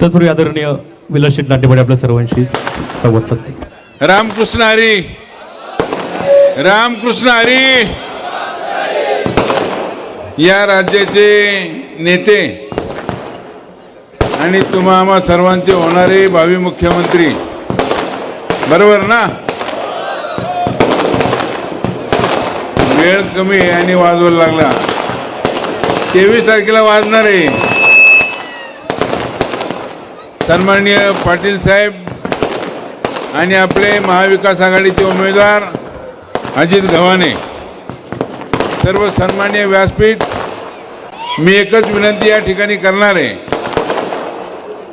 तत्पूर्वी आदरणीय विलास शेट नाट्यपडे आपल्या सर्वांशी संवाद साधते रामकृष्ण हरी. रामकृष्ण हरी. या राज्याचे नेते आणि तुम्हा आम्हा सर्वांचे होणारे भावी मुख्यमंत्री. बरोबर ना? वेळ कमी आहे आणि वाजवायला लागला. तेवीस तारखेला वाजणार आहे. सन्माननीय पाटील साहेब आणि आपले महाविकास आघाडीचे उमेदवार अजित गव्हाणे सर्व सन्मान्य व्यासपीठ मी एकच विनंती या ठिकाणी करणार आहे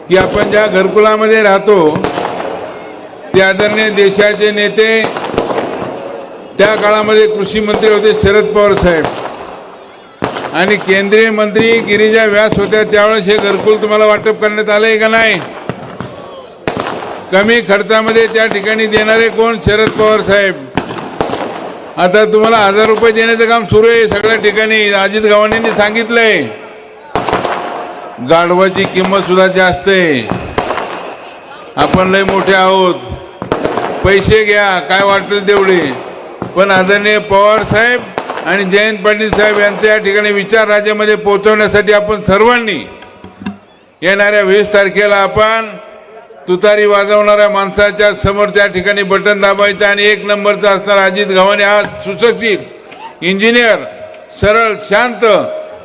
की आपण ज्या घरकुलामध्ये राहतो ते आदरणीय देशाचे नेते त्या काळामध्ये कृषी मंत्री होते शरद पवार साहेब. आणि केंद्रीय मंत्री गिरिजा व्यास होत्या त्यावेळेस हे घरकुल तुम्हाला वाटप करण्यात आलं आहे का नाही? कमी खर्चामध्ये त्या ठिकाणी देणारे कोण? शरद पवार साहेब. आता तुम्हाला हजार रुपये देण्याचं काम सुरू आहे सगळ्या ठिकाणी. अजित गव्हाणींनी सांगितलंय. गाढवाची किंमत सुद्धा जास्त आहे. आपण लय मोठे आहोत. पैसे घ्या काय वाटेल तेवढे. पण आदरणीय पवार साहेब आणि जयंत पाटील साहेब यांचे या ठिकाणी विचार राज्यामध्ये पोहोचवण्यासाठी आपण सर्वांनी येणाऱ्या वीस तारखेला आपण तुतारी वाजवणाऱ्या माणसाच्या समोर त्या ठिकाणी बटन दाबायचं आणि एक नंबरचा असणार अजित गव्हाणे हा सुशिक्षित इंजिनियर सरळ शांत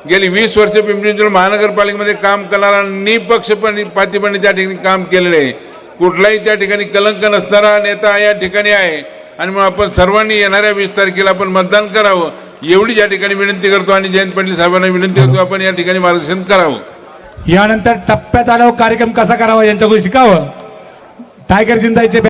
गेली वीस वर्ष पिंपरी चिंचवड महानगरपालिकेमध्ये काम करणारा निपक्षपणे पातीपणे त्या ठिकाणी काम केलेलं आहे. कुठलाही त्या ठिकाणी कलंक नसणारा नेता या ठिकाणी आहे. आणि मग आपण सर्वांनी येणाऱ्या वीस तारखेला आपण मतदान करावं. एवढी या ठिकाणी विनंती करतो आणि जयंत पाटील साहेबांना विनंती करतो आपण या ठिकाणी मार्गदर्शन करावं. यानंतर टप्प्यात आल्यावर कार्यक्रम कसा करावा यांच्याकडून शिकावं? टायगर जिंदायचे